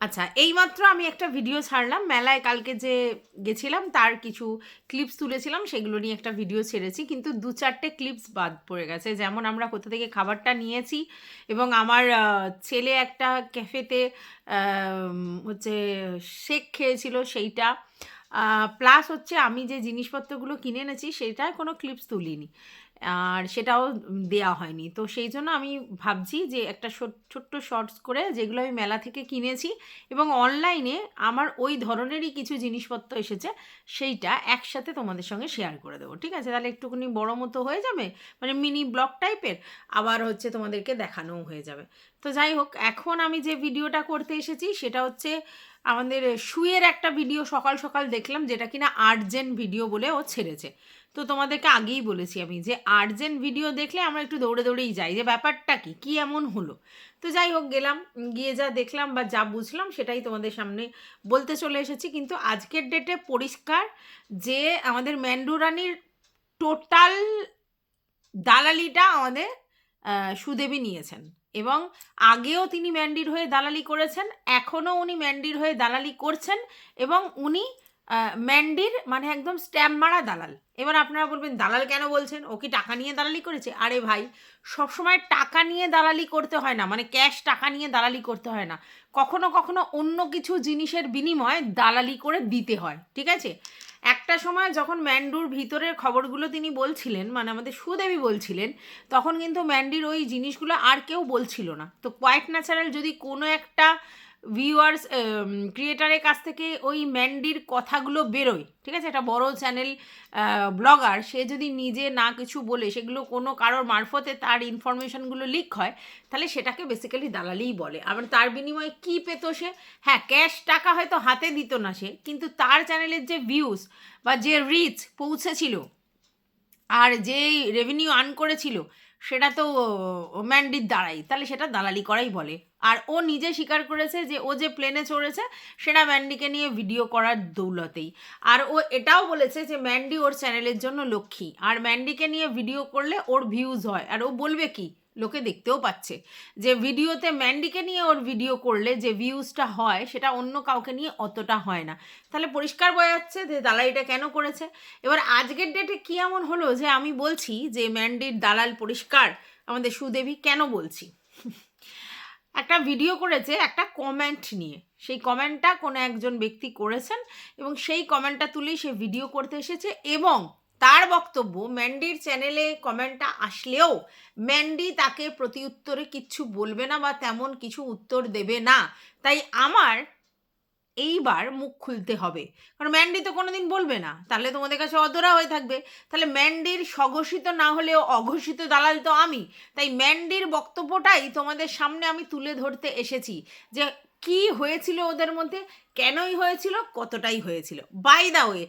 আচ্ছা এইমাত্র আমি একটা ভিডিও ছাড়লাম। মেলায় কালকে যে গেছিলাম, তার কিছু ক্লিপস তুলেছিলাম, সেগুলো নিয়ে একটা ভিডিও ছেড়েছি। কিন্তু দু চারটে ক্লিপস বাদ পড়ে গেছে। যেমন আমরা কোথা থেকে খাবারটা নিয়েছি এবং আমার ছেলে একটা ক্যাফেতে হচ্ছে শেক খেয়েছিল সেইটা। প্লাস হচ্ছে আমি যে জিনিসপত্রগুলো কিনে এনেছি সেটার কোনো ক্লিপস তুলিনি। আর সেটাও দেয়া হয়নি। তো সেই জন্য আমি ভাবছি যে একটা ছোট- ছোট্ট শর্টস করে যেগুলো আমি মেলা থেকে কিনেছি এবং অনলাইনে আমার ওই ধরনেরই কিছু জিনিসপত্র এসেছে, সেইটা একসাথে তোমাদের সঙ্গে শেয়ার করে দেবো। ঠিক আছে? তাহলে একটুখানি বড় মতো হয়ে যাবে? মানে মিনি ব্লগ টাইপের আবার হচ্ছে তোমাদেরকে দেখানোও হয়ে যাবে। তো যাই হোক, এখন আমি যে ভিডিওটা করতে এসেছি, সেটা হচ্ছে আমাদের শুয়ের একটা ভিডিও সকাল সকাল দেখলাম, যেটা কিনা আর্জেন্ট ভিডিও বলে ও ছেড়েছে। তো তোমাদেরকে আগেই বলেছি আমি যে আর্জেন্ট ভিডিও দেখলে আমরা একটু দৌড়ে দৌড়েই যাই যে ব্যাপারটা কি? কি এমন হলো? তো যাই হোক, গেলাম, গিয়ে যা দেখলাম বা যা বুঝলাম সেটাই তোমাদের সামনে বলতে চলে এসেছি। কিন্তু আজকের ডেটে পরিষ্কার যে আমাদের ম্যান্ডুরানির টোটাল দালালিটা আমাদের সুদেবী নিয়েছেন। এবং আগেও তিনি ম্যান্ডির হয়ে দালালি করেছেন, এখনও উনি ম্যান্ডির হয়ে দালালি করছেন এবং উনি ম্যান্ডির মানে একদম স্ট্যাম্প মারা দালাল। এবার আপনারা বলবেন, দালাল কেন বলছেন? ও কি টাকা নিয়ে দালালি করেছে? আরে ভাই, সবসময় টাকা নিয়ে দালালি করতে হয় না মানে ক্যাশ টাকা নিয়ে দালালি করতে হয় না। কখনো কখনো অন্য কিছু জিনিসের বিনিময়ে দালালি করে দিতে হয়, ঠিক আছে? একটা সময় যখন ম্যান্ডুর ভিতরের খবরগুলো তিনি বলছিলেন মানে আমাদের সুদেবী বলছিলেন, তখন কিন্তু ম্যান্ডির ওই জিনিসগুলো আর কেউ বলছিল না। তো কোয়াইট ন্যাচারাল যদি কোনো একটা ভিউয়ার্স ক্রিয়েটারের কাছ থেকে ওই ম্যান্ডির কথাগুলো বেরোয়, ঠিক আছে? একটা বড় চ্যানেল ব্লগার সে যদি নিজে না কিছু বলে, সেগুলো কোনো কারোর মারফতে তার ইনফরমেশনগুলো লিক হয়, তাহলে সেটাকে বেসিক্যালি দালালিই বলে। আবার তার বিনিময়ে কী পেত সে? হ্যাঁ ক্যাশ টাকা হয়তো হাতে দিত না সে, কিন্তু তার চ্যানেলের যে ভিউজ বা যে রিচ পৌঁছেছিল, আর যেই রেভিনিউ আর্ন করেছিল সেটা তো ম্যান্ডির দ্বারাই, তাহলে সেটা দালালি করাই বলে। আর ও নিজে স্বীকার করেছে যে ও যে প্লেনে চড়েছে, সেটা ম্যান্ডিকে নিয়ে ভিডিও করার দৌলতেই। আর ও এটাও বলেছে যে ম্যান্ডি ওর চ্যানেলের জন্য লক্ষ্মী। আর ম্যান্ডিকে নিয়ে ভিডিও করলে ওর ভিউজ হয়। আর ও বলবে কি? লোকে দেখতেও পাচ্ছে। যে ভিডিওতে ম্যান্ডিকে নিয়ে ওর ভিডিও করলে যে ভিউজটা হয়, সেটা অন্য কাউকে নিয়ে অতটা হয় না। তাহলে পরিষ্কার বোঝা যাচ্ছে যে দালালিটা কেন করেছে। এবার আজকের ডেটে কি এমন হলো যে আমি বলছি যে ম্যান্ডির দালাল পরিষ্কার, আমাদের সুদেবী কেন বলছি? একটা ভিডিও করেছে একটা কমেন্ট নিয়ে। সেই কমেন্টটা কোনো একজন ব্যক্তি করেছেন এবং সেই কমেন্টটা তুলেই সে ভিডিও করতে এসেছে এবং তার বক্তব্য ম্যান্ডির চ্যানেলে কমেন্টটা আসলেও ম্যান্ডি তাকে প্রতি উত্তরে কিচ্ছু বলবে না বা তেমন কিছু উত্তর দেবে না। তাই আমার এইবার মুখ খুলতে হবে। কারণ ম্যান্ডি তো কোনোদিন বলবে না। তাহলে তোমাদের কাছে অধরা হয়ে থাকবে। তাহলে ম্যান্ডির স্বঘোষিত না হলেও অঘোষিত দালাল তো আমি। তাই ম্যান্ডির বক্তব্যটাই তোমাদের সামনে আমি তুলে ধরতে এসেছি। যে কি হয়েছিল ওদের মধ্যে? কেনই হয়েছিল? কতটাই হয়েছিল? বাই দা ওয়ে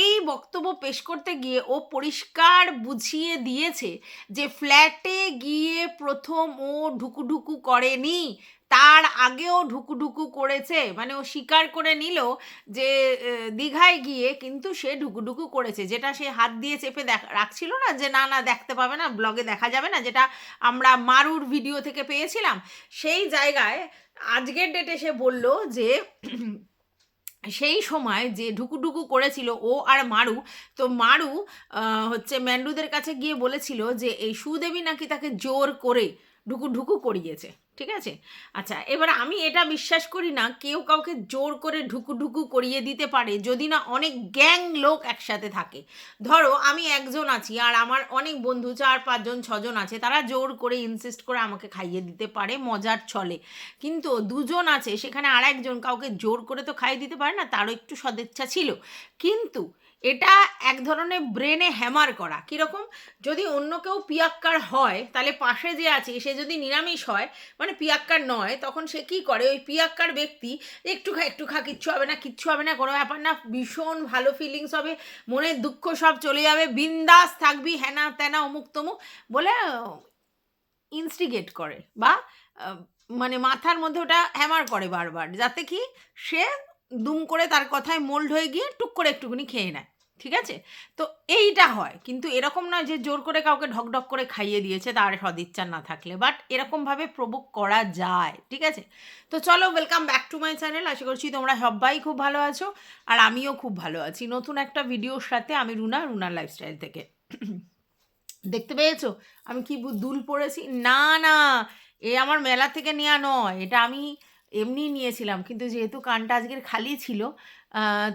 এই বক্তব্য পেশ করতে গিয়ে ও পরিষ্কার বুঝিয়ে দিয়েছে যে ফ্ল্যাটে গিয়ে প্রথম ও ঢুকুঢুকু করেনি। তার আগেও ঢুকুঢুকু করেছে। মানে ও স্বীকার করে নিল যে দীঘায় গিয়ে কিন্তু সে ঢুকুঢুকু করেছে। যেটা সে হাত দিয়ে চেপে রাখছিল না যে, না না, দেখতে পাবে না ব্লগে দেখা যাবে না। যেটা আমরা মারুর ভিডিও থেকে পেয়েছিলাম। সেই জায়গায় আজকের ডেটে সে বলল যে, সেই সময় যে ঢুকুঢুকু করেছিল ও আর মারু, তো মারু হচ্ছে ম্যান্ডুদের কাছে গিয়ে বলেছিল যে, এই সুদেবী নাকি তাকে জোর করে ঢুকু ঢুকু করিয়েছে, ঠিক আছে? আচ্ছা এবার আমি এটা বিশ্বাস করি না, কেউ কাউকে জোর করে ঢুকু ঢুকু করিয়ে দিতে পারে যদি না অনেক গ্যাং লোক একসাথে থাকে। ধরো, আমি একজন আছি আর আমার অনেক বন্ধু, চার, পাঁচজন, ছজন আছে, তারা জোর করে ইনসিস্ট করে আমাকে খাইয়ে দিতে পারে, মজার ছলে। কিন্তু দুজন আছে, সেখানে আর একজন কাউকে জোর করে তো খাইয়ে দিতে পারে না, তারও একটু সদিচ্ছা ছিল। কিন্তু এটা এক ধরনের ব্রেনে হ্যামার করা। কীরকম? যদি অন্য কেউ পিয়াক্কার হয়, তাহলে পাশে যে আছে, সে যদি নিরামিষ হয় মানে পিয়াক্কার নয়, তখন সে কি করে? ওই পিয়াক্কার ব্যক্তি একটু খা একটু খা কিচ্ছু হবে না, কিচ্ছু হবে না, কোনো ব্যাপার না, ভীষণ ভালো ফিলিংস হবে মনের দুঃখ সব চলে যাবে, বিন্দাস থাকবি হ্যানা ত্যানা অমুক তমুক বলে ইনস্টিগেট করে বা মানে মাথার মধ্যে ওটা হ্যামার করে বারবার, যাতে কি সে দুম করে তার কথায় মোল্ড হয়ে গিয়ে টুক করে একটুখানি খেয়ে নেয়। ঠিক আছে? তো এইটা হয়। কিন্তু এরকম নয় যে জোর করে কাউকে ঢকঢক করে খাইয়ে দিয়েছে, তার সদিচ্ছা না থাকলে। বাট এরকমভাবে প্রভোগ করা যায়, ঠিক আছে? তো চলো welcome back to my channel আশা করছি তোমরা সবাই খুব ভালো আছো, আর আমিও খুব ভালো আছি। নতুন একটা ভিডিওর সাথে আমি রুনা, রুনার লাইফস্টাইল থেকে। দেখতে পেয়েছ? আমি কি দুল পড়েছি না না, এ আমার মেলা থেকে নেওয়া নয়। এটা আমি এমনি নিয়েছিলাম। কিন্তু যেহেতু কানটা আজকের খালি ছিল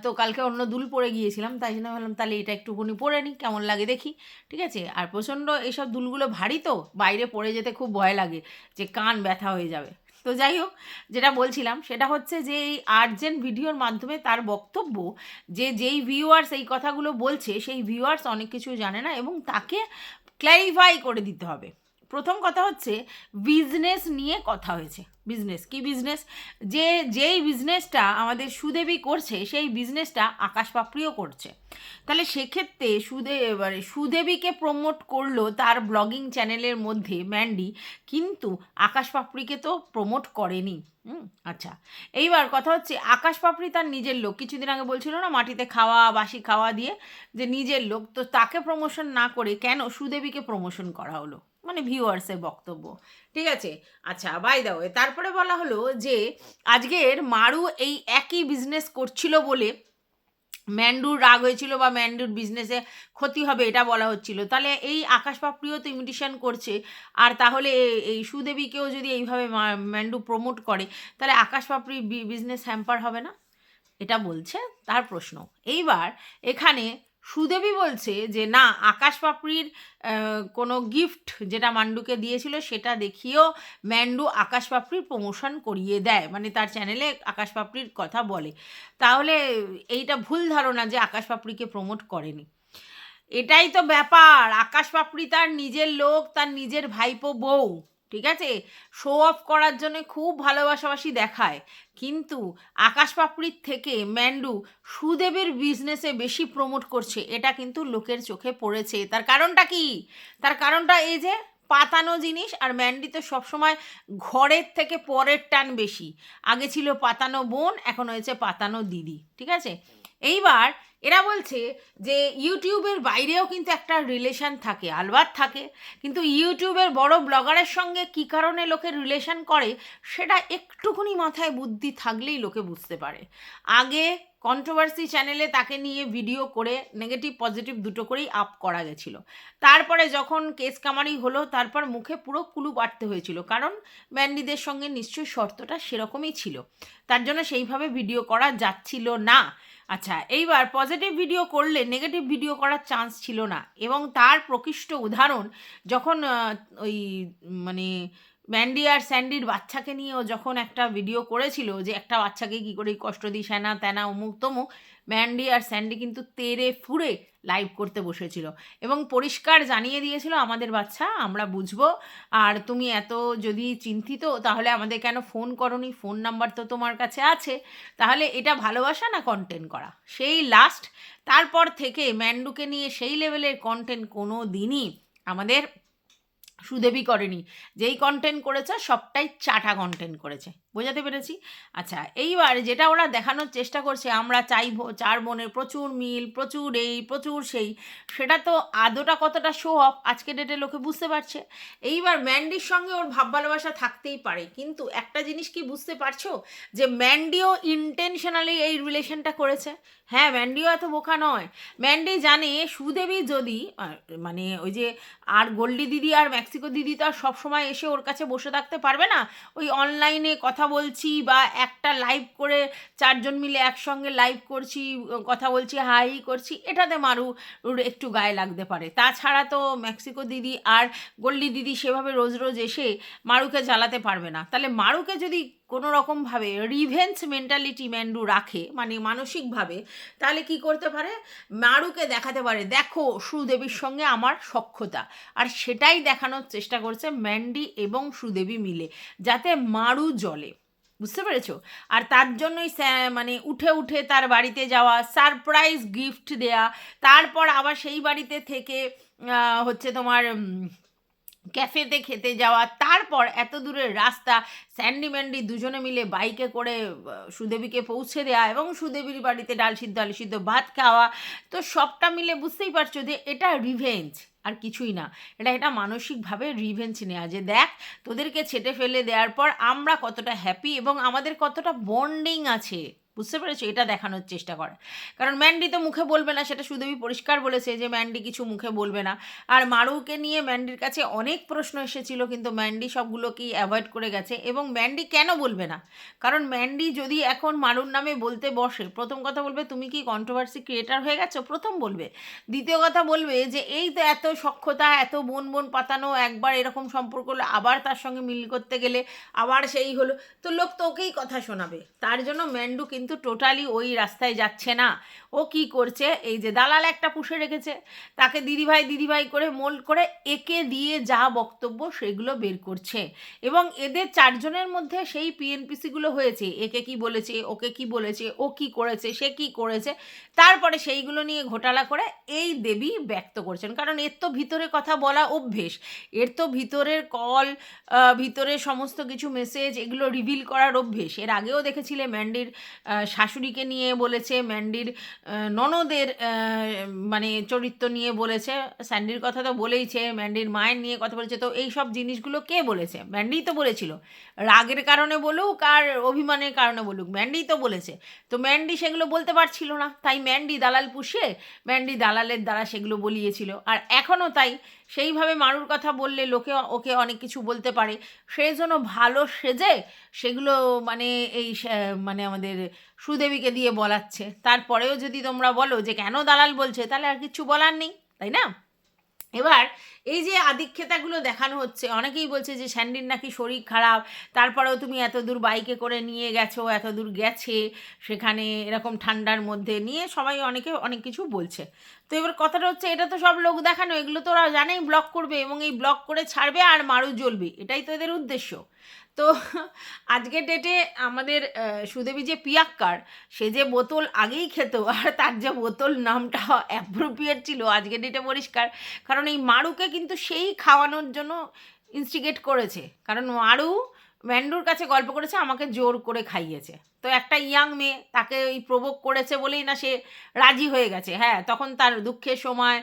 তো কালকে অন্য দুল পরে গিয়েছিলাম, তাই জন্য ভাবলাম তাহলে এটা একটুখানি পরে নিই, কেমন লাগে দেখি, ঠিক আছে? আর প্রচণ্ড এইসব দুলগুলো ভারী তো, বাইরে পড়ে যেতে খুব ভয় লাগে, যে কান ব্যথা হয়ে যাবে। তো যাই হোক, যেটা বলছিলাম, সেটা হচ্ছে যে এই আর্জেন্ট ভিডিওর মাধ্যমে তার বক্তব্য, যে যেই ভিউয়ার্স এই কথাগুলো বলছে, সেই ভিউয়ার্স অনেক কিছু জানে না এবং তাকে ক্ল্যারিফাই করে দিতে হবে। প্রথম কথা হচ্ছে বিজনেস নিয়ে কথা হয়েছে। বিজনেস কি বিজনেস যে, যেই বিজনেসটা আমাদের সুদেবী করছে, সেই বিজনেসটা আকাশ পাপড়িও করছে। তাহলে সেক্ষেত্রে সুদে মানে সুদেবীকে প্রমোট করল তার ব্লগিং চ্যানেলের মধ্যে ম্যান্ডি কিন্তু আকাশ পাপড়িকে তো প্রমোট করেনি। হুম আচ্ছা। এইবার কথা হচ্ছে, আকাশ পাপড়ি তার নিজের লোক। কিছুদিন আগে বলছিল না, মাটিতে খাওয়া, বাসি খাওয়া দিয়ে যে নিজের লোক। তো তাকে প্রমোশন না করে কেন সুদেবীকে প্রমোশন করা হলো? মানে ভিউয়ার্সের বক্তব্য। ঠিক আছে? আচ্ছা বাই দাও তারপরে বলা হলো যে, আজকের মারু এই একই বিজনেস করছিল বলে ম্যান্ডুর রাগ হয়েছিল বা ম্যান্ডুর বিজনেসে ক্ষতি হবে এটা বলা হচ্ছিল। তাহলে এই আকাশ পাপড়িও তো ইমিটেশন করছে। আর তাহলে এই সুদেবীকেও যদি এইভাবে ম্যান্ডু প্রমোট করে, তাহলে আকাশ পাপড়ি বিজনেস হ্যাম্পার হবে না? এটা বলছে তার প্রশ্ন। এইবার এখানে সুদেবী বলছে যে, না, আকাশ পাপড়ির কোনো গিফট যেটা মান্ডুকে দিয়েছিল সেটা দেখিয়েও ম্যান্ডু আকাশ পাপড়ির প্রমোশন করিয়ে দেয়। মানে তার চ্যানেলে আকাশ পাপড়ির কথা বলে। তাহলে এইটা ভুল ধারণা যে আকাশ পাপড়িকে প্রমোট করেনি। এটাই তো ব্যাপার। আকাশ পাপড়ি তার নিজের লোক, তার নিজের ভাইপো বউ। ঠিক আছে? শো অফ করার জন্য খুব ভালোবাসাবাসি দেখায়। কিন্তু আকাশ পাপড়ির থেকে ম্যান্ডু সুদেবের বিজনেসে বেশি প্রমোট করছে, এটা কিন্তু লোকের চোখে পড়েছে। তার কারণটা কি? তার কারণটা এই যে পাতানো জিনিস আর ম্যান্ডি তো সবসময় ঘরের থেকে পরের টান বেশি। আগে ছিল পাতানো বোন, এখন হয়েছে পাতানো দিদি। ঠিক আছে? এইবার এরা বলছে যে ইউটিউবের বাইরেও কিন্তু একটা রিলেশন থাকে আলবার থাকে। কিন্তু ইউটিউবের বড় ব্লগারের সঙ্গে কী কারণে লোকে রিলেশন করে, সেটা একটুখানি মাথায় বুদ্ধি থাকলেই লোকে বুঝতে পারে। আগে কন্ট্রোভার্সি চ্যানেলে তাকে নিয়ে ভিডিও করে নেগেটিভ পজিটিভ দুটো করেই আপ করা গেছিল। তারপরে যখন কেস কামারি হলো, তারপর মুখে পুরো কুলু পাটতে হয়েছিল। কারণ ম্যান্ডিদের সঙ্গে নিশ্চয়ই শর্তটা সেরকমই ছিল। তার জন্য সেইভাবে ভিডিও করা যাচ্ছিল না। আচ্ছা এইবার পজিটিভ ভিডিও করলে নেগেটিভ ভিডিও করার চান্স ছিল না। এবং তার প্রকৃষ্ট উদাহরণ, যখন ওই মানে ম্যান্ডি আর স্যান্ডির বাচ্চাকে নিয়েও যখন একটা ভিডিও করেছিল যে একটা বাচ্চাকে কী করে কষ্ট দিস হ্যানা ত্যানা অমুক, তমুক ম্যান্ডি আর স্যান্ডি কিন্তু তেরে ফুরে লাইভ করতে বসেছিল। এবং পরিষ্কার জানিয়ে দিয়েছিল, আমাদের বাচ্চা, আমরা বুঝব। আর তুমি এত যদি চিন্তিত, তাহলে আমাদের কেন ফোন করনি? ফোন নাম্বার তো তোমার কাছে আছে। তাহলে এটা ভালোবাসা না কন্টেন্ট করা? সেই লাস্ট তারপর থেকে ম্যান্ডুকে নিয়ে সেই লেভেলের কন্টেন্ট কোনো দিনই আমাদের সুদেবী করেনি। যেই কন্টেন্ট করেছে সবটাই চাটা কন্টেন্ট করেছে। বোঝাতে পেরেছি? আচ্ছা এইবার যেটা ওরা দেখানোর চেষ্টা করছে, আমরা চাই চার বোনের প্রচুর মিল, প্রচুর এই, প্রচুর সেই, সেটা তো আদোটা কতটা শো অফ আজকে ডেটে লোকে বুঝতে পারছে। এইবার ম্যান্ডির সঙ্গে ওর ভাব ভালোবাসা থাকতেই পারে, কিন্তু একটা জিনিস কি বুঝতে পারছ? যে ম্যান্ডিও ইন্টেনশনালি এই রিলেশনটা করেছে। হ্যাঁ ম্যান্ডিও এত বোকা নয়। ম্যান্ডি জানে সুদেবী যদি মানে ওই যে আর গোল্ডি দিদি আর মেক্সিকো দিদি তো আর সবসময় এসে ওর কাছে বসে থাকতে পারবে না, ওই অনলাইনে কথা বলছি বা একটা লাইভ করে চারজন মিলে একসঙ্গে লাইভ করছি, কথা বলছি হাই করছি, এটাতে মারু একটু গায়ে লাগতে পারে। তাছাড়া তো মেক্সিকো দিদি আর গল্লি দিদি সেভাবে রোজ রোজ এসে মারুকে জ্বালাতে পারবে না। তাহলে মারুকে যদি কোনো রকমভাবে রিভেন্স মেন্টালিটি ম্যান্ডু রাখে মানে মানসিকভাবে তাহলে কি করতে পারে? মারুকে দেখাতে পারে, দেখো, সুদেবীর সঙ্গে আমার সক্ষতা আর সেটাই দেখানোর চেষ্টা করছে ম্যান্ডি এবং সুদেবী মিলে, যাতে মারু জলে বুঝতে পেরেছ? আর তার জন্যই মানে উঠে উঠে তার বাড়িতে যাওয়া সারপ্রাইজ গিফট দেয়া, তারপর আবার সেই বাড়িতে থেকে হচ্ছে তোমার ক্যাফেতে খেতে যাওয়া, তারপর এত দূরের রাস্তা, স্যান্ডি ম্যান্ডি দুজনে মিলে বাইকে করে সুদেবীকে পৌঁছে দেওয়া এবং সুদেবীর বাড়িতে ডাল সিদ্ধ, আলু সিদ্ধ, ভাত খাওয়া, তো সবটা মিলে বুঝতেই পারছ যে এটা রিভেঞ্জ আর কিছুই না। এটা এটা মানসিকভাবে রিভেঞ্জ নেওয়া যে দেখ, তোদেরকে ছেটে ফেলে দেওয়ার পর আমরা কতটা হ্যাপি এবং আমাদের কতটা বন্ডিং আছে। বুঝতে পেরেছ? এটা দেখানোর চেষ্টা করে। কারণ ম্যান্ডি তো মুখে বলবে না, সেটা সুদেবী পরিষ্কার বলেছে যে ম্যান্ডি কিছু মুখে বলবে না। আর মারুকে নিয়ে ম্যান্ডির কাছে অনেক প্রশ্ন এসেছিল, কিন্তু ম্যান্ডি সবগুলোকেই অ্যাভয়েড করে গেছে এবং ম্যান্ডি কেন বলবে না? কারণ ম্যান্ডি যদি এখন মারুর নামে বলতে বসে, প্রথম কথা বলবে, তুমি কি কন্ট্রোভার্সি ক্রিয়েটার হয়ে গেছো? প্রথম বলবে। দ্বিতীয় কথা বলবে যে, এই তো এত সক্ষতা এত বোন বোন পাতানো, একবার এরকম সম্পর্ক হলো, আবার তার সঙ্গে মিল করতে গেলে আবার সেই হলো। তো লোক তো ওকেই কথা শোনাবে। তার জন্য ম্যান্ডু কিন্তু টোটালি ওই রাস্তায় যাচ্ছে না। ও কি করছে? এই যে দালাল একটা পুষে রেখেছে। তাকে দিদিভাই দিদিভাই করে মোল্ড করে একে দিয়ে যা বক্তব্য সেগুলো বের করছে। এবং এদের চারজনের মধ্যে সেই পিএনপিসিগুলো হয়েছে। একে কি বলেছে? ওকে কি বলেছে? ও কি করেছে? সে কি করেছে? তারপরে সেইগুলো নিয়ে ঘোটালা করে এই দেবী ব্যক্ত করছেন। কারণ এর তো ভিতরে কথা বলা অভ্যেস। এর তো ভিতরের কল ভিতরের সমস্ত কিছু মেসেজ এগুলো রিভিল করার অভ্যেস। এর আগেও দেখেছিলে ম্যান্ডির শাশুড়িকে নিয়ে বলেছে, ম্যান্ডির ননদের মানে চরিত্র নিয়ে বলেছে। স্যান্ডির কথা তো বলেইছে, ম্যান্ডির মায়ের নিয়ে কথা বলেছে। তো এই সব জিনিসগুলো কে বলেছে? ম্যান্ডিই তো বলেছিল। রাগের কারণে বলুক আর অভিমানের কারণে বলুক, ম্যান্ডিই তো বলেছে। তো ম্যান্ডি সেগুলো বলতে পারছিল না। তাই ম্যান্ডি দালাল পুষিয়ে ম্যান্ডি দালালের দ্বারা সেগুলো বলিয়েছিল। আর এখনও তাই সেইভাবে মারুর কথা বললে লোকে ওকে অনেক কিছু বলতে পারে। সেই জন্য ভালো সেজে সেগুলো মানে এই মানে আমাদের সুদেবীকে দিয়ে বলাচ্ছে। তারপরেও যদি তোমরা বলো যে, কেন দালাল বলছে? তাহলে আর কিছু বলার নেই, তাই না? এবার এই যে আদিক্ষেতাগুলো দেখানো হচ্ছে, অনেকেই বলছে যে স্যান্ডির নাকি শরীর খারাপ, তারপরেও তুমি এত দূর বাইকে করে নিয়ে গেছো, এত দূর গেছে, সেখানে এরকম ঠান্ডার মধ্যে নিয়ে সবাই অনেকে অনেক কিছু বলছে। তো এবার কথাটা হচ্ছে, এটা তো সব লোক দেখানো, এগুলো তো ওরা জানেই, ব্লক করবে এবং এই ব্লক করে ছাড়বে আর মারু জ্বলবে, এটাই তো এদের উদ্দেশ্য। তো আজকের ডেটে আমাদের সুদেবী যে পিয়াক্কার, সে যে বোতল আগেই খেত, আর তার যে বোতল নামটা অ্যাপ্রোপ্রিয়েট ছিল আজকের ডেটে পরিষ্কার, কারণ এই মারুকে কিন্তু সেই খাওয়ানোর জন্য ইনস্টিগেট করেছে। কারণ মারু ম্যান্ডুর কাছে গল্প করেছে, আমাকে জোর করে খাইয়েছে। তো একটা ইয়াং মেয়ে তাকে ওই প্রভোগ করেছে বলেই না সে রাজি হয়ে গেছে। হ্যাঁ তখন তার দুঃখের সময়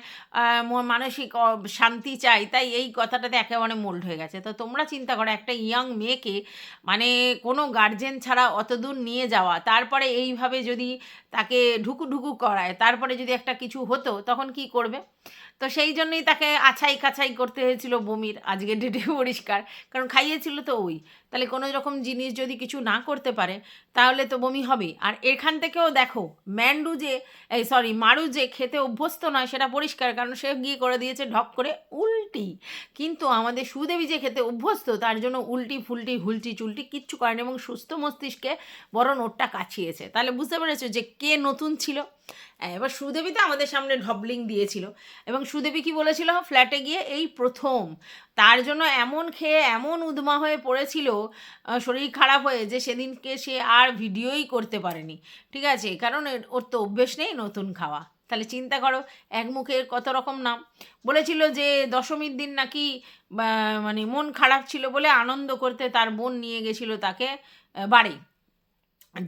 মানসিক শান্তি চাই, তাই এই কথাটাতে একেবারে মোল্ড হয়ে গেছে। তো তোমরা চিন্তা করো, একটা ইয়াং মেয়েকে মানে কোনো গার্জেন ছাড়া অত দূর নিয়ে যাওয়া, তারপরে এইভাবে যদি তাকে ঢুকু ঢুকু করায়, তারপরে যদি একটা কিছু হতো, তখন কি করবে? তো সেই জন্যই তাকে আছাই খাছাই করতে হয়েছিল বমির আজকে ডেটে পরিষ্কার। কারণ খাইয়েছিল তো ওই। তাহলে কোনো রকম জিনিস যদি কিছু না করতে পারে তাহলে তো বমি হবে আর এখান থেকেও দেখো ম্যান্ডু যে এই সরি মারু যে খেতে অভ্যস্ত নয় সেটা পরিষ্কার কারণ সে গিয়ে করে দিয়েছে ঢক করে উল্টি। কিন্তু আমাদের সুদেবী যে খেতে অভ্যস্ত তার জন্য উল্টি ফুলটি হুলটি চুলটি কিচ্ছু করেনি এবং সুস্থ মস্তিষ্কে বরং ওরটা কাছিয়েছে। তাহলে বুঝতে পেরেছ যে কে নতুন ছিল? হ্যাঁ, এবার সুদেবী তো আমাদের সামনে ঢবলিং দিয়েছিল। এবং সুদেবী কি বলেছিল? ফ্ল্যাটে গিয়ে এই প্রথম তার জন্য এমন খেয়ে এমন উদ্মা হয়ে পড়েছিল শরীর খারাপ হয়ে যে সেদিনকে সে আর ভিডিওই করতে পারেনি। ঠিক আছে? কারণ ওর তো অভ্যেস নেই নতুন খাওয়া। তাহলে চিন্তা করো, এক মুখের কত রকম নাম। বলেছিল যে দশমীর দিন নাকি মানে মন খারাপ ছিল বলে আনন্দ করতে তার বোন নিয়ে গেছিল তাকে বাড়ি।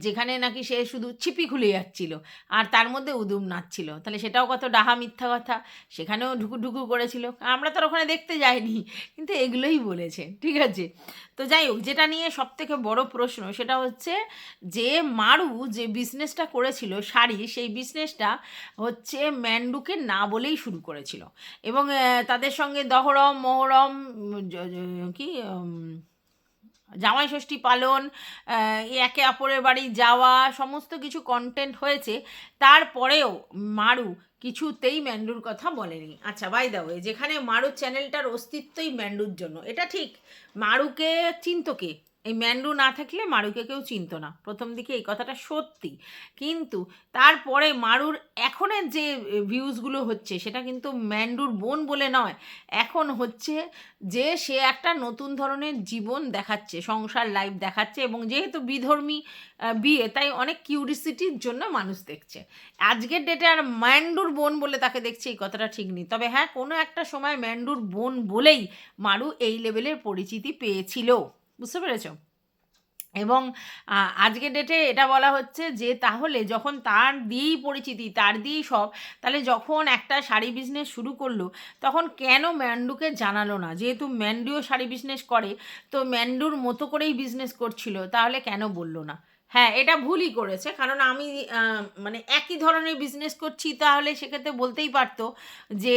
যেখানে নাকি সে শুধু ছিপি খুলে যাচ্ছিল আর তার মধ্যে উদুম নাচছিল। তাহলে সেটাও কত ডাহা মিথ্যা কথা? সেখানেও ঢুকু ঢুকু করেছিল। আমরা তো ওখানে দেখতে যাইনি, কিন্তু এগুলোই বলেছে, ঠিক আছে? তো যাই হোক, যেটা নিয়ে সব থেকে বড় প্রশ্ন সেটা হচ্ছে যে মারু যে বিজনেসটা করেছিল শাড়ি, সেই বিজনেসটা হচ্ছে ম্যান্ডুকে না বলেই শুরু করেছিল। এবং তাদের সঙ্গে দহরম, মহরম কি জামাই ষষ্ঠী পালন একে অপরের বাড়ি যাওয়া, সমস্ত কিছু কন্টেন্ট হয়েছে। তারপরেও মারু কিছুতেই ম্যান্ডুর কথা বলেনি। আচ্ছা বাই দা ওয়ে যেখানে মারু চ্যানেলটার অস্তিত্বই ম্যান্ডুর জন্য, এটা ঠিক? মারুকে চিন্ত কে? এই ম্যান্ডু না থাকলে মারুকে কেউ চিনতো না। প্রথম দিকে এই কথাটা সত্যি। কিন্তু তারপরে মারুর এখনের যে ভিউজগুলো হচ্ছে, সেটা কিন্তু ম্যান্ডুর বোন বলে নয়। এখন হচ্ছে যে সে একটা নতুন ধরনের জীবন দেখাচ্ছে, সংসার লাইফ দেখাচ্ছে এবং যেহেতু বিধর্মী বিয়ে, তাই অনেক কিউরিসিটির জন্য মানুষ দেখছে। আজকের ডেটে আর ম্যান্ডুর বোন বলে তাকে দেখছে, এই কথাটা ঠিক নেই। তবে হ্যাঁ কোনো একটা সময় ম্যান্ডুর বোন বলেই মারু এই লেভেলের পরিচিতি পেয়েছিল। বুঝতে পেরেছ? এবং আজকে ডেটে এটা বলা হচ্ছে যে, তাহলে যখন তার দিয়েই পরিচিতি, তার দিয়েই সব, তাহলে যখন একটা শাড়ি বিজনেস শুরু করল, তখন কেন ম্যান্ডুকে জানালো না? যেহেতু ম্যান্ডুও শাড়ি বিজনেস করে, তো ম্যান্ডুর মতো করেই বিজনেস করছিল, তাহলে কেন বলল না? হ্যাঁ এটা ভুলই করেছে। কারণ আমি মানে একই ধরনের বিজনেস করছি, তাহলে সেক্ষেত্রে বলতেই পারতো যে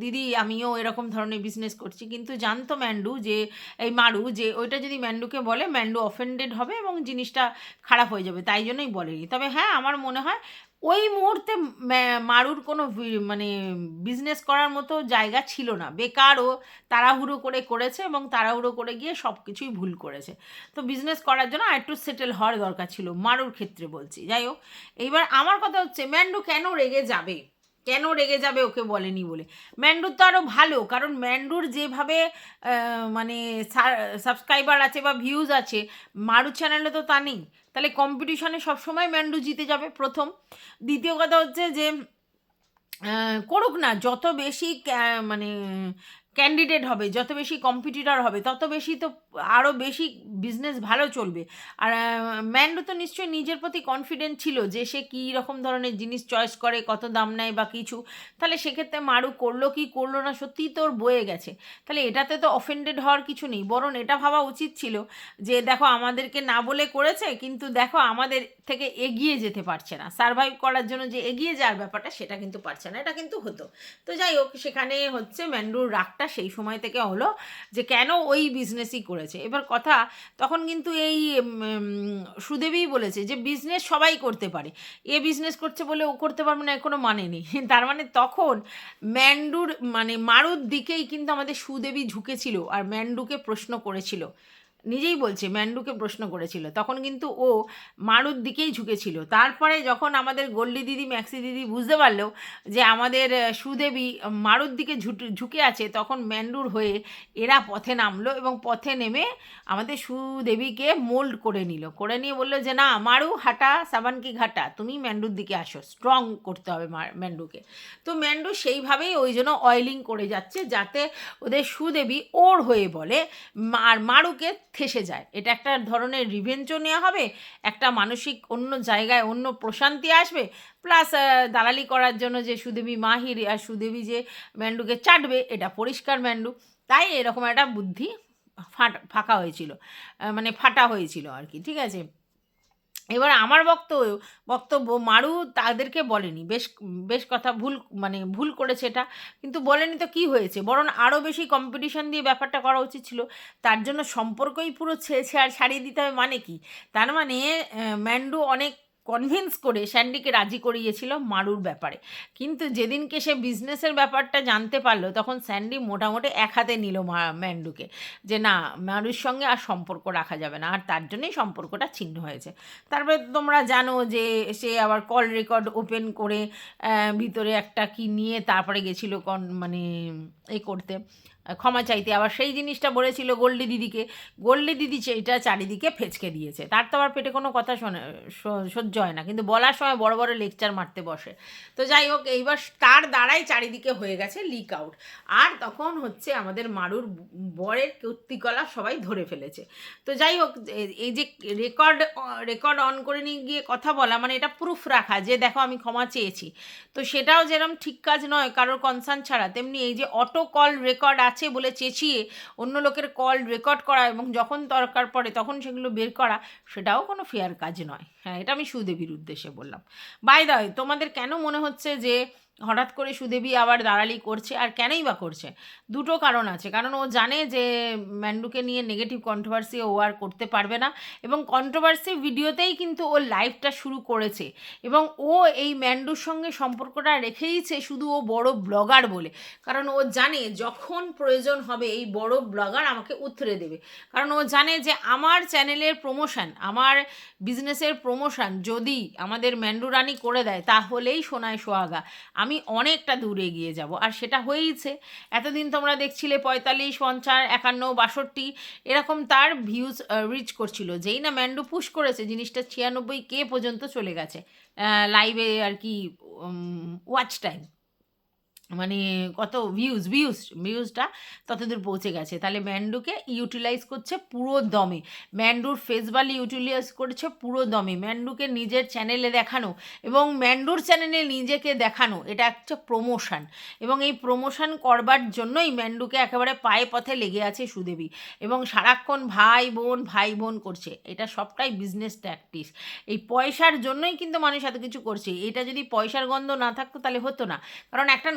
দিদি, আমিও এরকম ধরনের বিজনেস করছি। কিন্তু জানতো ম্যান্ডু যে, এই মারু যে, ওইটা যদি ম্যান্ডুকে বলে, ম্যান্ডু অফেন্ডেড হবে এবং জিনিসটা খারাপ হয়ে যাবে। তাই জন্যই বলেনি। তবে হ্যাঁ আমার মনে হয় ওই মুহূর্তে মারুর কোনো মানে বিজনেস করার মতো জায়গা ছিল না। বেকার ও তাড়াহুড়ো করে করেছে এবং তাড়াহুড়ো করে গিয়ে সব কিছুই ভুল করেছে। তো বিজনেস করার জন্য আর একটু সেটেল হওয়ার দরকার ছিল, মারুর ক্ষেত্রে বলছি। যাই হোক, এইবার আমার কথা হচ্ছে, ম্যান্ডু কেন রেগে যাবে? কেন রেগে যাবে ওকে বলেনি বলে? ম্যান্ডুর তো আরও ভালো, কারণ ম্যান্ডুর যেভাবে মানে সাবস্ক্রাইবার আছে বা ভিউজ আছে মারু চ্যানেলে তো তা নেই। তাহলে কম্পিটিশনে সবসময় ম্যান্ডু জিতে যাবে প্রথম। দ্বিতীয় কথা হচ্ছে যে করুক না, যত বেশি মানে ক্যান্ডিডেট হবে, যত বেশি কম্পিটিটর হবে, তত বেশি তো আরও বেশি বিজনেস ভালো চলবে। আর ম্যান্ডো তো নিশ্চয়ই নিজের প্রতি কনফিডেন্ট ছিল যে সে কী রকম ধরনের জিনিস চয়েস করে, কত দাম নেয় বা কিছু। তাহলে সেক্ষেত্রে মারু করল কি করল না সত্যিই তোর বয়ে গেছে। তাহলে এটাতে তো অফেন্ডেড হওয়ার কিছু নেই। বরং এটা ভাবা উচিত ছিল যে, দেখো, আমাদেরকে না বলে করেছে, কিন্তু দেখো, আমাদের থেকে এগিয়ে যেতে পারছে না। সার্ভাইভ করার জন্য যে এগিয়ে যাওয়ার ব্যাপারটা, সেটা কিন্তু পারছে না। এটা কিন্তু হতো। তো যাই হোক, সেখানে হচ্ছে ম্যান্ডুর রাগটা সেই সময় থেকে হলো যে কেন ওই বিজনেসই করেছে। এবার কথা, তখন কিন্তু এই সুদেবী বলেছে যে বিজনেস সবাই করতে পারে। এ বিজনেস করছে বলে ও করতে পারবে না কোনো মানে নেই। তার মানে তখন ম্যান্ডুর মানে মারুর দিকেই কিন্তু আমাদের সুদেবী ঝুঁকেছিল আর ম্যান্ডুকে প্রশ্ন করেছিল। নিজেই বলছে, ম্যান্ডুকে প্রশ্ন করেছিল। তখন কিন্তু ও মারুর দিকেই ঝুঁকেছিল। তারপরে যখন আমাদের গল্লি দিদি, ম্যাক্সি দিদি বুঝতে পারল যে আমাদের সুদেবী মারুর দিকে ঝুঁকে আছে, তখন ম্যান্ডুর হয়ে এরা পথে নামলো এবং পথে নেমে আমাদের সুদেবীকে মোল্ড করে নিল। করে নিয়ে বলল যে, না, মারু, হাঁটা, সাবানকি ঘাটা, তুমি ম্যান্ডুর দিকে আসো স্ট্রং করতে হবে ম্যান্ডুকে। তো ম্যান্ডু সেইভাবেই ওই জন্য অয়েলিং করে যাচ্ছে, যাতে ওদের সুদেবী ওর হয়ে বলে আর মারুকে ঠেসে যায়। এটা একটা ধরনের রিভেঞ্চও নেওয়া হবে, একটা মানসিক অন্য জায়গায় অন্য প্রশান্তি আসবে প্লাস দালালি করার জন্য যে সুদেবী মাহির আর সুদেবী যে ম্যান্ডুকে চাটবে, এটা পরিষ্কার ম্যান্ডু। তাই এরকম একটা বুদ্ধি ফাট, ফাঁকা হয়েছিল মানে ফাটা হয়েছিল আর কি, ঠিক আছে? এবার আমার বক্তব্য বক্তব্য, মারু তাদেরকে বলেনি। বেশ বেশ কথা, ভুল মানে ভুল করেছে এটা। কিন্তু বলেনি তো কি হয়েছে? বরং আরও বেশি কম্পিটিশন দিয়ে ব্যাপারটা করা উচিত ছিল। তার জন্য সম্পর্কই পুরো ছেড়ে ছেড়ে ছাড়িয়ে দিতে হবে মানে কি? তার মানে ম্যান্ডু অনেক কনভিন্স করে স্যান্ডিকে রাজি করিয়েছিল মারুর ব্যাপারে। কিন্তু যেদিনকে সে বিজনেসের ব্যাপারটা জানতে পারল, তখন স্যান্ডি মোটামুটি এক হাতে নিল ম্যান্ডুকে। যে না, মারুর সঙ্গে আর সম্পর্ক রাখা যাবে না, আর তার জন্যই সম্পর্কটা ছিন্ন হয়েছে। তারপরে তোমরা জানো যে সে আবার কল রেকর্ড ওপেন করে ভিতরে একটা কি নিয়ে তারপরে গেছিল কন মানে এ করতে ক্ষমা চাইতে। আবার সেই জিনিসটা বলেছিল গোল্ডি দিদিকে। গোল্ডি দিদি সেটা চারিদিকে ফেচকে দিয়েছে। তার তো আবার পেটে কোনো কথা শোনে সহ্য হয় না। কিন্তু বলার সময় বড় বড় লেকচার মারতে বসে। তো যাই হোক, এইবার তার দ্বারাই চারিদিকে হয়ে গেছে লিক আউট আর তখন হচ্ছে আমাদের মারুর বরের কীর্তিকলা সবাই ধরে ফেলেছে। তো যাই হোক এই যে রেকর্ড রেকর্ড অন করে নিয়ে গিয়ে কথা বলা মানে এটা প্রুফ রাখা যে দেখো আমি ক্ষমা চেয়েছি। তো সেটাও যেরকম ঠিক কাজ নয়, কারোর কনসার্ন ছাড়া, তেমনি এই যে অটো কল রেকর্ড আছে বলে চেঁচিয়ে অন্য লোকের কল রেকর্ড করা এবং যখন দরকার পড়ে তখন সেগুলো বের করা, সেটাও কোনো ফেয়ার কাজ নয়। হ্যাঁ এটা আমি সুদেবীর উদ্দেশ্যে বললাম। বাই দয় তোমাদের কেন মনে হচ্ছে যে হঠাৎ করে সুদেবী আবার দাঁড়ালি করছে আর কেনই বা করছে? দুটো কারণ আছে। কারণ ও জানে যে ম্যান্ডুকে নিয়ে নেগেটিভ কন্ট্রোভার্সি ও আর করতে পারবে না এবং কন্ট্রোভার্সি ভিডিওতেই কিন্তু ও লাইফটা শুরু করেছে এবং ও এই ম্যান্ডুর সঙ্গে সম্পর্কটা রেখেইছে শুধু ও বড় ব্লগার বলে। কারণ ও জানে যখন প্রয়োজন হবে এই বড় ব্লগার আমাকে উত্তরে দেবে। কারণ ও জানে যে আমার চ্যানেলের প্রমোশন আমার বিজনেসের প্রমোশন যদি আমাদের ম্যান্ডু রানি করে দেয়, তাহলেই সোনায় সোহাগা। আমি অনেকটা দূরে গিয়ে যাব। আর সেটা হয়েইছে, এতদিন তোমরা দেখছিলে পঁয়তাল্লিশ, পঞ্চাশ, একান্ন, বাষট্টি, এরকম তার ভিউজ রিচ করছিল। যেই না ম্যান্ডু পুশ করেছে, জিনিসটা ছিয়ানব্বই কে পর্যন্ত চলে গেছে লাইভে আর কি ওয়াচ টাইম মানে কত ভিউজ ভিউজ ভিউজটা ততদূর পৌঁছে গেছে। তাহলে ম্যান্ডুকে ইউটিলাইজ করছে পুরো দমে। ম্যান্ডুর ফেস ইউটিলাইজ করছে পুরো দমে। ম্যান্ডুকে নিজের চ্যানেলে দেখানো এবং ম্যান্ডুর চ্যানেলে নিজেকে দেখানো, এটা একটা প্রমোশন এবং এই প্রমোশন করবার জন্যই ম্যান্ডুকে একেবারে পায়ে পথে লেগে আছে সুদেবী। এবং সারাক্ষণ ভাই বোন ভাই বোন করছে। এটা সবটাই বিজনেস ট্যাকটিস এই পয়সার জন্যই কিন্তু মানুষ এত কিছু করছে। এটা যদি পয়সার গন্ধ না থাকতো তাহলে হতো না। কারণ একটা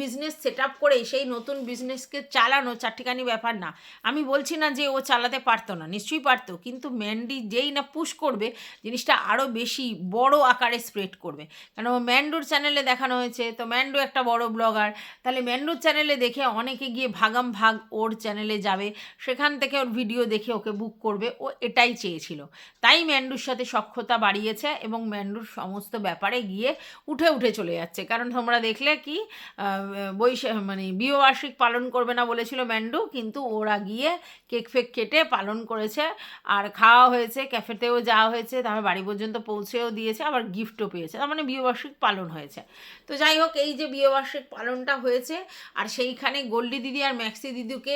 বিজনেস সেট আপ করে সেই নতুন বিজনেসকে চালানো চারটিখানি ব্যাপার না। আমি বলছি না যে ও চালাতে পারতো না, নিশ্চয়ই পারতো, কিন্তু ম্যান্ডি যেই না পুশ করবে, জিনিসটা আরও বেশি বড় আকারে স্প্রেড করবে। কেন ম্যান্ডুর চ্যানেলে দেখানো হয়েছে, তো ম্যান্ডু একটা বড় ব্লগার তাহলে ম্যান্ডুর চ্যানেলে দেখে অনেকে গিয়ে ভাগাম ভাগ ওর চ্যানেলে যাবে, সেখান থেকে ওর ভিডিও দেখে ওকে বুক করবে, ও এটাই চেয়েছিল। তাই ম্যান্ডুর সাথে সক্ষতা বাড়িয়েছে এবং ম্যান্ডুর সমস্ত ব্যাপারে গিয়ে উঠে উঠে চলে যাচ্ছে। কারণ তোমরা দেখলে কি বৈশাখ মানে বিবার্ষিক পালন করবে না বলেছিল ম্যান্ডু, কিন্তু ওরা গিয়ে কেক ফেক কেটে পালন করেছে। আর খাওয়া হয়েছে, ক্যাফেতেও যাওয়া হয়েছে, তারপর বাড়ি পর্যন্ত পৌঁছেও দিয়েছে, আবার গিফটও পেয়েছে। তার মানে বিবার্ষিক পালন হয়েছে। তো যাই হোক, এই যে বিবার্ষিক পালনটা হয়েছে, আর সেইখানে গোল্ডি দিদি আর ম্যাক্সি দিদিকে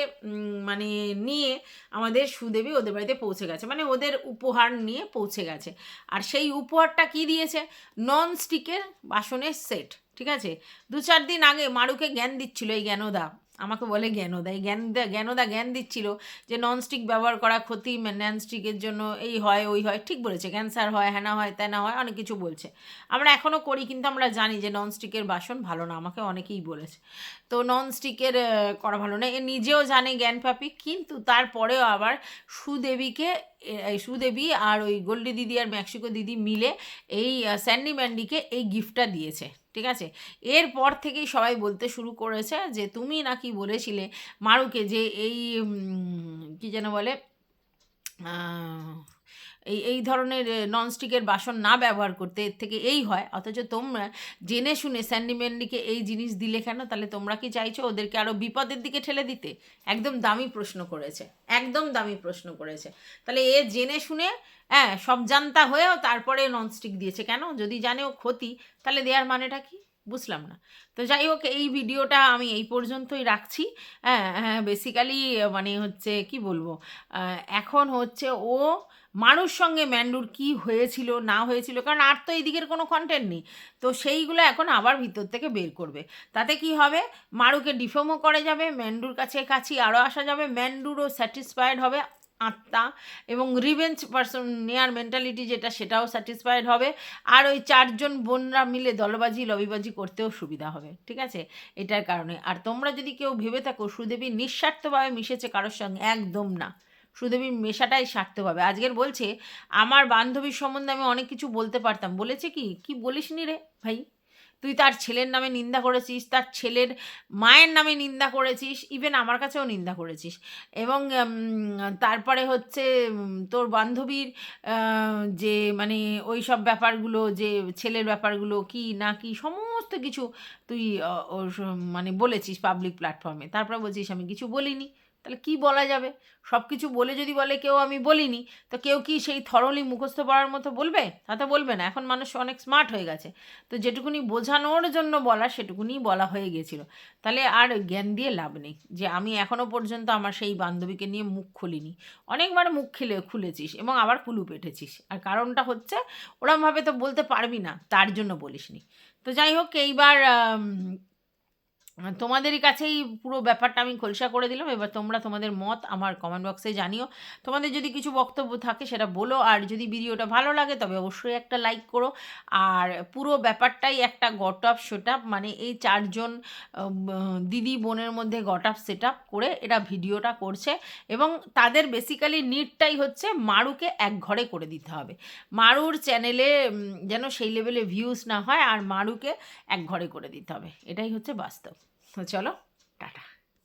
মানে নিয়ে আমাদের সুদেবী ওদের বাড়িতে পৌঁছে গেছে। মানে ওদের উপহার নিয়ে পৌঁছে গেছে। আর সেই উপহারটা কি দিয়েছে? নন স্টিকের বাসনের সেট ঠিক আছে? দু চার দিন আগে মারুকে জ্ঞান দিচ্ছিল এই জ্ঞানদা। আমাকে বলে জ্ঞানদা, এই জ্ঞান জ্ঞানদা জ্ঞান দিচ্ছিল যে ননস্টিক ব্যবহার করা ক্ষতি ননস্টিকের জন্য এই হয়, ওই হয়, ঠিক বলেছে। ক্যান্সার হয় হ্যানা হয়, তেনা হয়, অনেক কিছু বলছে। আমরা এখনও করি, কিন্তু আমরা জানি যে ননস্টিকের বাসন ভালো না, আমাকে অনেকেই বলেছে। তো ননস্টিকের করা ভালো না। এ নিজেও জানে জ্ঞান পাপি, কিন্তু তারপরেও আবার সুদেবীকে সুদেবী আর ওই গোল্ডি দিদি আর মেক্সিকো দিদি মিলে এই স্যান্ডি ম্যান্ডিকে এই গিফটটা দিয়েছে, ঠিক আছে? এরপর থেকেই সবাই বলতে শুরু করেছে যে, তুমি নাকি বলেছিলে মারুকে যে এই কী যেন বলে এই এই ধরনের ননস্টিকের বাসন না ব্যবহার করতে এর থেকে এই হয়। অথচ তোমরা জেনে শুনে স্যান্ডিম্যান্ডিকে এই জিনিস দিলে কেন? তাহলে তোমরা কি চাইছো ওদেরকে আরও বিপদের দিকে ঠেলে দিতে? একদম দামি প্রশ্ন করেছে। একদম দামি প্রশ্ন করেছে। তাহলে এ জেনে শুনে হ্যাঁ সব জানতা হয়েও তারপরে ননস্টিক দিয়েছে। কেন? যদি জানে ও ক্ষতি, তাহলে দেওয়ার মানেটা কি? বুঝলাম না। তো যাই হোক, এই ভিডিওটা আমি এই পর্যন্তই রাখছি। হ্যাঁ হ্যাঁ বেসিক্যালি মানে হচ্ছে, কি বলব? এখন হচ্ছে ও মানুষ সঙ্গে ম্যান্ডুর কি হয়েছিল, না হয়েছিল, কারণ আর তো এই দিকের কোনো কন্টেন্ট নেই। তো সেইগুলো এখন আবার ভিতর থেকে বের করবে। তাতে কি হবে? মারুকে ডিফর্মও করে যাবে, ম্যান্ডুর কাছে কাছি আরও আসা যাবে, ম্যান্ডুরও স্যাটিসফাইড হবে, আত্মা এবং রিভেঞ্জ পার্সন নেয়ার মেন্টালিটি যেটা, সেটাও স্যাটিসফাইড হবে। আর ওই চারজন বোনরা মিলে দলবাজি, লবিবাজি করতেও সুবিধা হবে, ঠিক আছে? এটার কারণে। আর তোমরা যদি কেউ ভেবে থাকো, সুদেবী নিঃস্বার্থভাবে মিশেছে কারোর সঙ্গে, একদম না। সুদেবীর মেশাটাই সারতে হবে। আজকের বলছে, আমার বান্ধবীর সম্বন্ধে আমি অনেক কিছু বলতে পারতাম। বলেছে কি? কি বলিস নি রে ভাই? তুই তার ছেলের নামে নিন্দা করেছিস, তার ছেলের মায়ের নামে নিন্দা করেছিস ইভেন আমার কাছেও নিন্দা করেছিস। এবং তারপরে হচ্ছে তোর বান্ধবীর যে মানে ওই সব ব্যাপারগুলো, যে ছেলের ব্যাপারগুলো, কি না কি, সমস্ত কিছু তুই মানে বলেছিস পাবলিক প্ল্যাটফর্মে তারপরে বলছিস, আমি কিছু বলিনি। তাহলে কি বলা যাবে? সব কিছু বলে যদি বলে কেউ আমি বলিনি, তো কেউ কি সেই থরলি মুখস্থ পড়ার মতো বলবে? তা তো বলবে না, এখন মানুষ অনেক স্মার্ট হয়ে গেছে। তো যেটুকুনি বোঝানোর জন্য বলা, সেটুকুনি বলা হয়ে গিয়েছিল তাহলে আর জ্ঞান দিয়ে লাভ নেই যে আমি এখনও পর্যন্ত আমার সেই বান্ধবীকে নিয়ে মুখ খুলিনি। অনেকবার মুখ খুলে, খুলেছিস এবং আবার কুলু পেটেছিস। আর কারণটা হচ্ছে, ওরমভাবে তো বলতে পারবি না, তার জন্য বলিসনি। তো যাই হোক, এইবার তোমাদেরই কাছেই পুরো ব্যাপারটা আমি খোলসা করে দিলাম। এবার তোমরা তোমাদের মত আমার কমেন্ট বক্সে জানিও। তোমাদের যদি কিছু বক্তব্য থাকে সেটা বলো, আর যদি ভিডিওটা ভালো লাগে তবে অবশ্যই একটা লাইক করো। আর পুরো ব্যাপারটাই একটা গট আপ সেট মানে এই চারজন দিদি বোনের মধ্যে গট আপ সেট করে এটা ভিডিওটা করছে। এবং তাদের বেসিক্যালি নিডটাই হচ্ছে মারুকে এক ঘরে করে দিতে হবে। মারুর চ্যানেলে যেন সেই লেভেলে ভিউজ না হয়, আর মারুকে এক ঘরে করে দিতে হবে। এটাই হচ্ছে বাস্তব। চলো টাটা